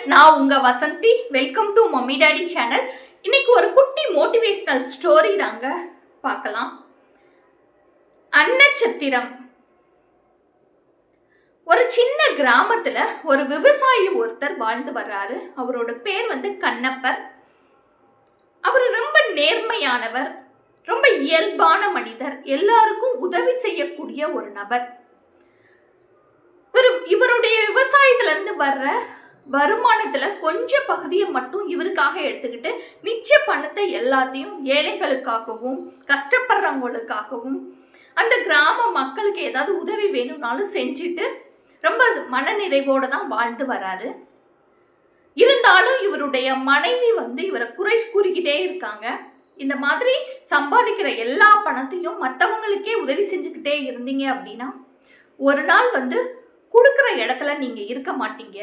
Friends நான் உங்க Vasanthi. Welcome to mummy daddy channel இன்னைக்கு ஒரு குட்டி மோட்டிவேஷனல் ஸ்டோரி தாங்க. பார்க்கலாம். அன்னச்சத்திரம். ஒரு சின்ன கிராமத்துல ஒரு விவசாயி ஒருத்தர் வாழ்ந்து வர்றாரு. அவரோட பேர் வந்து கண்ணப்பர். அவர் ரொம்ப நேர்மையானவர் ரொம்ப இயல்பான மனிதர் எல்லாருக்கும் உதவி செய்யக்கூடிய ஒரு நபர். இவருடைய விவசாயத்துல இருந்து வர்ற வருமானத்துல கொஞ்சம் பகுதியை மட்டும் இவருக்காக எடுத்துக்கிட்டு மிச்ச பணத்தை எல்லாத்தையும் ஏழைகளுக்காகவும் கஷ்டப்படுறவங்களுக்காகவும் அந்த கிராம மக்களுக்கு ஏதாவது உதவி வேணும்னாலும் செஞ்சுட்டு ரொம்ப மனநிறைவோடு தான் வாழ்ந்து வராரு. இருந்தாலும் இவருடைய மனைவி வந்து இவரை குறை கூறிக்கிட்டே இருக்காங்க. இந்த மாதிரி சம்பாதிக்கிற எல்லா பணத்தையும் மற்றவங்களுக்கே உதவி செஞ்சுக்கிட்டே இருந்தீங்க அப்படின்னா ஒரு நாள் வந்து கொடுக்குற இடத்துல நீங்க இருக்க மாட்டீங்க.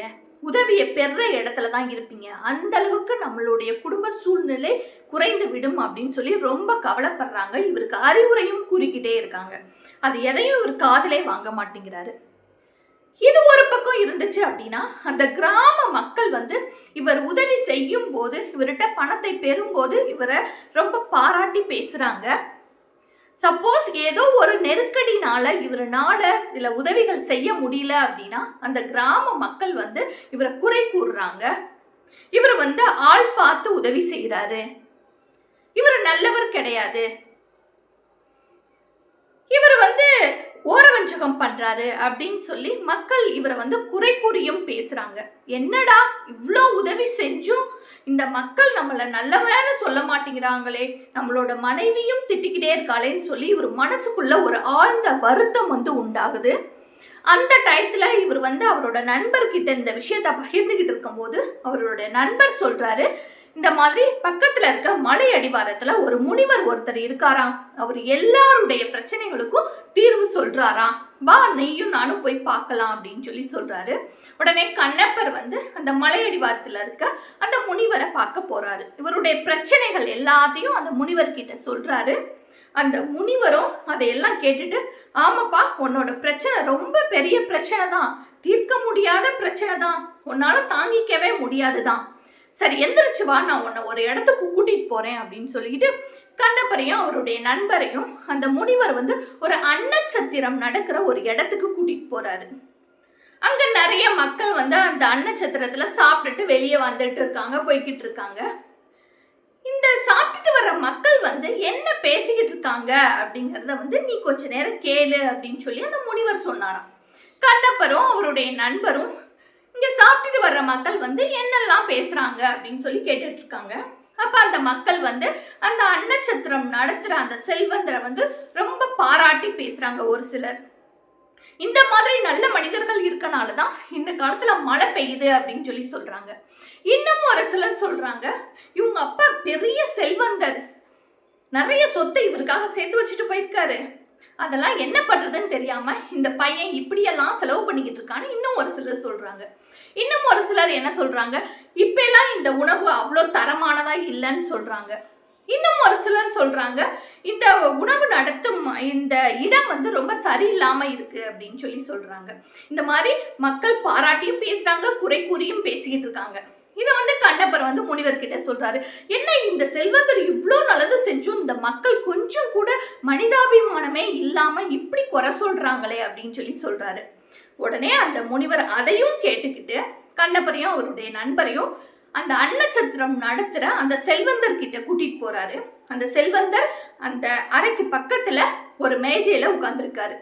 உதவியை பெற இடத்துல தான் இருப்பீங்க. அந்த அளவுக்கு நம்மளுடைய குடும்ப சூழ்நிலை குறைந்து விடும் அப்படின்னு சொல்லி ரொம்ப கவலைப்படுறாங்க. இவருக்கு அறிவுரையும் கூறிக்கிட்டே இருக்காங்க. அது எதையும் இவர் காதலே வாங்க மாட்டேங்கிறாரு. இது ஒரு பக்கம் இருந்துச்சு அப்படின்னா அந்த கிராம மக்கள் வந்து இவர் உதவி செய்யும் போது இவர்கிட்ட பணத்தை பெறும்போது இவரை ரொம்ப பாராட்டி பேசுறாங்க. சப்போஸ் ஏதோ ஒரு நெருக்கடி அதனால இவரனால சில உதவிகள் செய்ய முடியல அப்படின்னா அந்த கிராம மக்கள் வந்து இவரை குறை கூறுறாங்க. இவர் வந்து ஆள் பார்த்து உதவி செய்கிறாரு இவர் நல்லவர் கிடையாது இவர் வந்து அராஜகம் பண்றாரு அப்படின்னு சொல்லி மக்கள் இவரை வந்து குறை கூறியும் பேசுறாங்க. என்னடா இவ்வளோ உதவி செஞ்சும்? இந்த மக்கள் நம்மளை நல்லவன்னு சொல்ல மாட்டேங்கிறாங்களே. நம்மளோட மனைவியும் திட்டிக்கிட்டே இருக்காளேன்னு சொல்லி இவர் மனசுக்குள்ள ஒரு ஆழ்ந்த வருத்தம் வந்து உண்டாகுது. அந்த டயத்துல இவர் வந்து அவரோட நண்பர்கிட்ட இந்த விஷயத்த பகிர்ந்துகிட்டு இருக்கும்போது அவரோட நண்பர் சொல்றாரு இந்த மாதிரி பக்கத்துல இருக்க மலை அடிவாரத்துல ஒரு முனிவர் ஒருத்தர் இருக்காராம். அவர் எல்லாருடைய பிரச்சனைகளுக்கும் தீர்வு சொல்றாராம். வா நெய்யும் நானும் போய் பார்க்கலாம் அப்படின்னு சொல்லி சொல்றாரு. உடனே கண்ணப்பர் வந்து அந்த மலை அடிவாரத்துல இருக்க அந்த முனிவரை பார்க்க போறாரு. இவருடைய பிரச்சனைகள் எல்லாத்தையும் அந்த முனிவர்கிட்ட சொல்றாரு. அந்த முனிவரும் அதையெல்லாம் கேட்டுட்டு ஆமாப்பா உன்னோட பிரச்சனை ரொம்ப பெரிய பிரச்சனை தான் தீர்க்க முடியாத பிரச்சனை தான் உன்னால தாங்கிக்கவே முடியாது தான் சரி எந்திரிச்சு வா நான் உன்னை ஒரு இடத்துக்கு கூட்டிட்டு போறேன் அப்படின்னு சொல்லிட்டு கண்ணப்பரையும் அவருடைய நண்பரையும் அந்த முனிவர் வந்து ஒரு அன்னச்சத்திரம் நடக்கிற ஒரு இடத்துக்கு கூட்டிட்டு போறாரு. அங்க நிறைய மக்கள் வந்து அந்த அன்னச்சத்திரத்துல சாப்பிட்டுட்டு வெளியே வந்துட்டு இருக்காங்க போய்கிட்டு இருக்காங்க. இந்த சாப்பிட்டுட்டு வர்ற மக்கள் வந்து என்ன பேசிக்கிட்டு இருக்காங்க அப்படிங்கிறத வந்து நீ கொஞ்ச நேரம் கேளு அப்படின்னு சொல்லி அந்த முனிவர் சொன்னாராம். கண்ணப்பரும் அவருடைய நண்பரும் இங்கே சாப்பிட்டுட்டு வர்ற மக்கள் வந்து என்னெல்லாம் பேசுகிறாங்க அப்படின்னு சொல்லி கேட்டுட்டு இருக்காங்க அப்போ அந்த மக்கள் வந்து அந்த அன்னச்சத்திரம் நடத்துகிற அந்த செல்வந்தரை வந்து ரொம்ப பாராட்டி பேசுகிறாங்க ஒரு சிலர். இந்த மாதிரி நல்ல மனிதர்கள் இருக்கனால தான் இந்த காலத்தில் மழை பெய்யுது அப்படின்னு சொல்லி சொல்கிறாங்க இன்னும் ஒரு சிலர் சொல்கிறாங்க இவங்க அப்பா பெரிய செல்வந்தர். நிறைய சொத்தை இவருக்காக சேர்த்து வச்சுட்டு போயிருக்காரு. அதெல்லாம் என்ன பண்ணுறதுன்னு தெரியாமல் இந்த பையன் இப்படியெல்லாம் செலவு பண்ணிக்கிட்டு இருக்கான்னு இன்னும் ஒரு சிலர் சொல்கிறாங்க இன்னும் ஒரு சிலர் என்ன சொல்கிறாங்க இப்போலாம் இந்த உணவு அவ்வளோ தரமானதாக இல்லைன்னு சொல்கிறாங்க இன்னும் ஒரு சிலர் சொல்கிறாங்க இந்த உணவு நடத்தும் இந்த இடம் வந்து ரொம்ப சரியில்லாமல் இருக்குது அப்படின்னு சொல்லி சொல்கிறாங்க இந்த மாதிரி மக்கள் பாராட்டியும் பேசுகிறாங்க குறை கூறியும் பேசிக்கிட்டு இருக்காங்க. இதை வந்து கண்டப்பர் வந்து முனிவர்கிட்ட சொல்றாரு. என்ன இந்த செல்வந்தர் இவ்வளோ நல்லது செஞ்சும்? இந்த மக்கள் கொஞ்சம் கூட மனிதாபிமானமே இல்லாம இப்படி குறை சொல்றாங்களே அப்படின்னு சொல்லி சொல்றாரு. உடனே அந்த முனிவர் அதையும் கேட்டுக்கிட்டு கண்ணப்பரையும் அவருடைய நண்பரையும் அந்த அன்னச்சத்திரம் நடத்துகிற அந்த செல்வந்தர் கிட்ட கூட்டிட்டு போறாரு. அந்த செல்வந்தர் அந்த அறைக்கு பக்கத்துல ஒரு மேஜையில உட்கார்ந்துருக்காரு.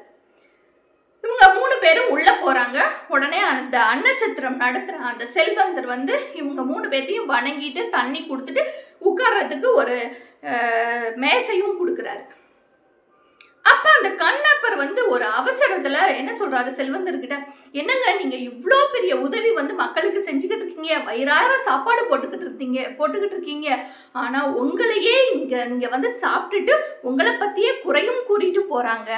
இவங்க மூணு பேரும் உள்ள போறாங்க. உடனே அந்த அன்னச்சத்திரம் நடத்துற அந்த செல்வந்தர் வந்து இவங்க மூணு பேர்த்தையும் வணங்கிட்டு தண்ணி கொடுத்துட்டு உட்கார்றதுக்கு ஒரு மேசையும் கொடுக்குறாரு. அப்ப அந்த கண்ணப்பர் வந்து ஒரு அவசரத்துல என்ன சொல்றாரு செல்வந்தர்கிட்ட? என்னங்க நீங்க இவ்வளோ பெரிய உதவி வந்து மக்களுக்கு செஞ்சுக்கிட்டு இருக்கீங்க? வயிறார சாப்பாடு போட்டுக்கிட்டு இருக்கீங்க போட்டுக்கிட்டு இருக்கீங்க. ஆனா உங்களையே இங்க இங்க வந்து சாப்பிட்டுட்டு உங்களை பத்தியே குறையும் கூறிட்டு போறாங்க.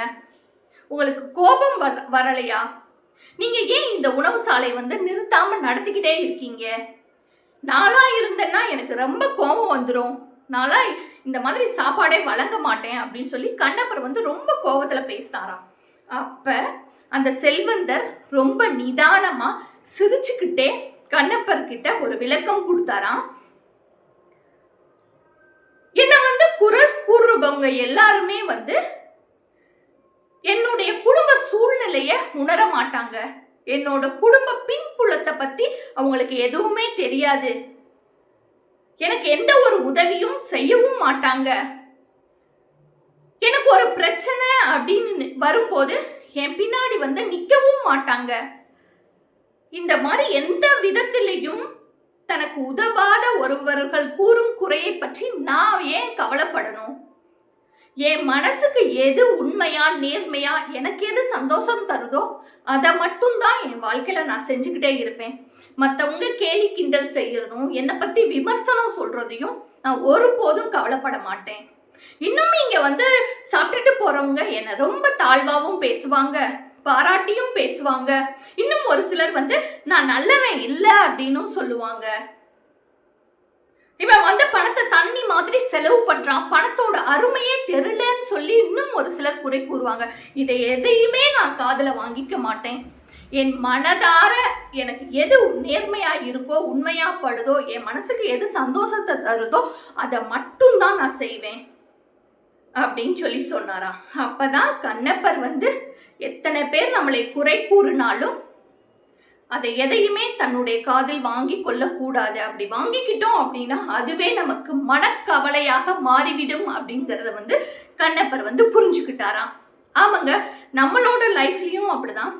உங்களுக்கு கோபம் வர வரலையா? நீங்க ஏன் இந்த உணவு சாலை வந்து நிறுத்தாம நடத்திக்கிட்டே இருக்கீங்க? நாளா இருந்தேன்னா எனக்கு ரொம்ப கோபம் வந்துடும் நாளா இந்த மாதிரி சாப்பாடே வழங்க மாட்டேன் அப்படின்னு சொல்லி கண்ணப்பர் வந்து ரொம்ப கோபத்துல பேசினாராம். அப்ப அந்த செல்வந்தர் ரொம்ப நிதானமா சிரிச்சுக்கிட்டே கண்ணப்பர் கிட்ட ஒரு விளக்கம் கொடுத்தாராம். என்ன வந்து குறை கூறுபவங்க எல்லாருமே வந்து என்னுடைய குடும்ப சூழ்நிலைய உணர மாட்டாங்க. என்னோட குடும்ப பின்புலத்தை பத்தி அவங்களுக்கு எதுவுமே தெரியாது. எனக்கு எந்த ஒரு உதவியும் செய்யவும் மாட்டாங்க. எனக்கு ஒரு பிரச்சனை அப்படின்னு வரும்போது என் பின்னாடி வந்து நிற்கவும் மாட்டாங்க. இந்த மாதிரி எந்த விதத்திலையும் தனக்கு உதவாத ஒருவர்கள் கூறும் குறையை பற்றி நான் ஏன் கவலைப்படணும்? என் மனசுக்கு எது உண்மையா நேர்மையா எனக்கு எது சந்தோஷம் தருதோ அதை மட்டும்தான் என் வாழ்க்கையில நான் செஞ்சுக்கிட்டே இருப்பேன். மற்றவங்க கேலி கிண்டல் செய்யறதும் என்னை பத்தி விமர்சனம் சொல்றதையும் நான் ஒருபோதும் கவலைப்பட மாட்டேன். இன்னும் இங்க வந்து சாப்பிட்டுட்டு போறவங்க என்னை ரொம்ப தாழ்வாகவும் பேசுவாங்க பாராட்டியும் பேசுவாங்க. இன்னும் ஒரு சிலர் வந்து நான் நல்லவன் இல்லை அப்படின்னும் சொல்லுவாங்க. இவன் வந்து பணத்தை தண்ணி மாதிரி செலவு பண்றான். பணத்தோட அருமையே தெரியலன்னு சொல்லி இன்னும் ஒரு சிலர் குறை கூறுவாங்க. இதை எதையுமே நான் காதல வாங்கிக்க மாட்டேன். என் மனதார எனக்கு எது நேர்மையா இருக்கோ உண்மையா படுதோ என் மனசுக்கு எது சந்தோஷத்தை தருதோ அதை மட்டும்தான் நான் செய்வேன். அப்படின்னு சொல்லி சொன்னாராம். அப்பதான் கண்ணப்பர் வந்து எத்தனை பேர் நம்மளை குறை கூறினாலும் அதை எதையுமே தன்னுடைய காதில் வாங்கி கொள்ளக்கூடாது. அப்படி வாங்கிக்கிட்டோம் அப்படின்னா அதுவே நமக்கு மனக்கவலையாக மாறிவிடும் அப்படிங்கிறத வந்து கண்ணப்பர் வந்து புரிஞ்சுக்கிட்டாராம். ஆமாங்க நம்மளோட லைஃப்லையும் அப்படிதான்.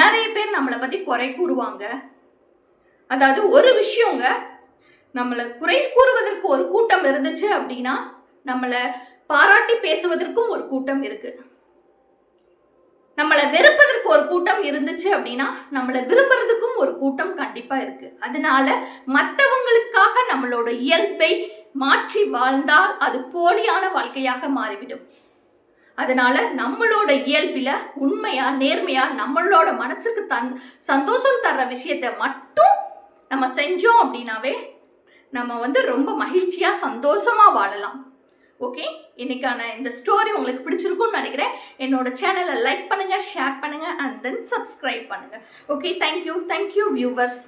நிறைய பேர் நம்மளை பற்றி குறை கூறுவாங்க. அதாவது ஒரு விஷயங்க நம்மளை குறை கூறுவதற்கு ஒரு கூட்டம் இருந்துச்சு அப்படின்னா நம்மளை பாராட்டி பேசுவதற்கும் ஒரு கூட்டம் இருக்குது நம்மளை வெறுப்பதற்கு ஒரு கூட்டம் இருந்துச்சு அப்படின்னா நம்மளை விரும்புறதுக்கும் ஒரு கூட்டம் கண்டிப்பா இருக்கு. அதனால மற்றவங்களுக்காக நம்மளோட இயல்பை மாற்றி வாழ்ந்தால் அது போலியான வாழ்க்கையாக மாறிவிடும். அதனால நம்மளோட இயல்பில் உண்மையா நேர்மையா நம்மளோட மனசுக்கு தன் சந்தோஷம் தர்ற விஷயத்தை மட்டும் நம்ம செஞ்சோம் அப்படின்னாவே நம்ம வந்து ரொம்ப மகிழ்ச்சியா சந்தோஷமா வாழலாம். ஓகே இன்னைக்கான இந்த ஸ்டோரி உங்களுக்கு பிடிச்சிருக்கும்னு நினைக்கிறேன். என்னோட சேனலை லைக் பண்ணுங்கள் ஷேர் பண்ணுங்கள் அண்ட் தென் சப்ஸ்கிரைப் பண்ணுங்கள் okay thank you thank you viewers